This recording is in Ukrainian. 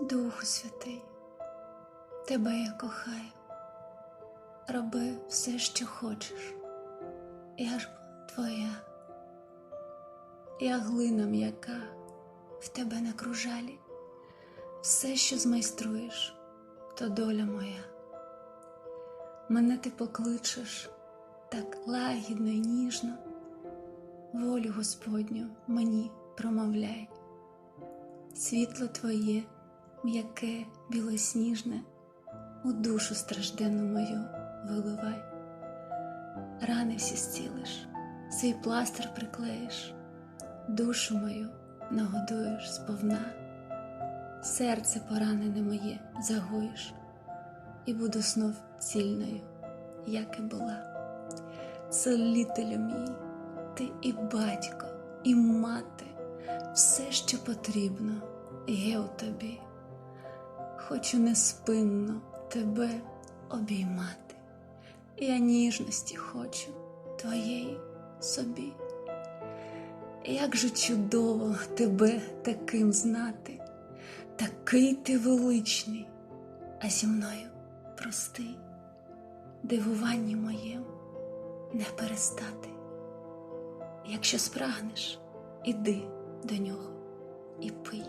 Духу Святий, Тебе я кохаю, роби все, що хочеш, я ж твоя, я глина м'яка в тебе на кружалі, все, що змайструєш, то доля моя. Мене ти покличеш так лагідно й ніжно, волю Господню мені промовляй. Світло твоє, м'яке, білосніжне, у душу стражденну мою виливай. Рани всі зцілиш, свій пластир приклеїш, душу мою нагодуєш сповна, серце поранене моє загоїш, і буду знов цільною, як і була. Целителю мій, ти і батько, і мати, все, що потрібно, є у тобі. Хочу неспинно тебе обіймати. Я ніжності хочу твоєї собі. Як же чудово тебе таким знати, такий ти величний, а зі мною простий, дивуванні моєму не перестати. Якщо спрагнеш, іди до нього і пий.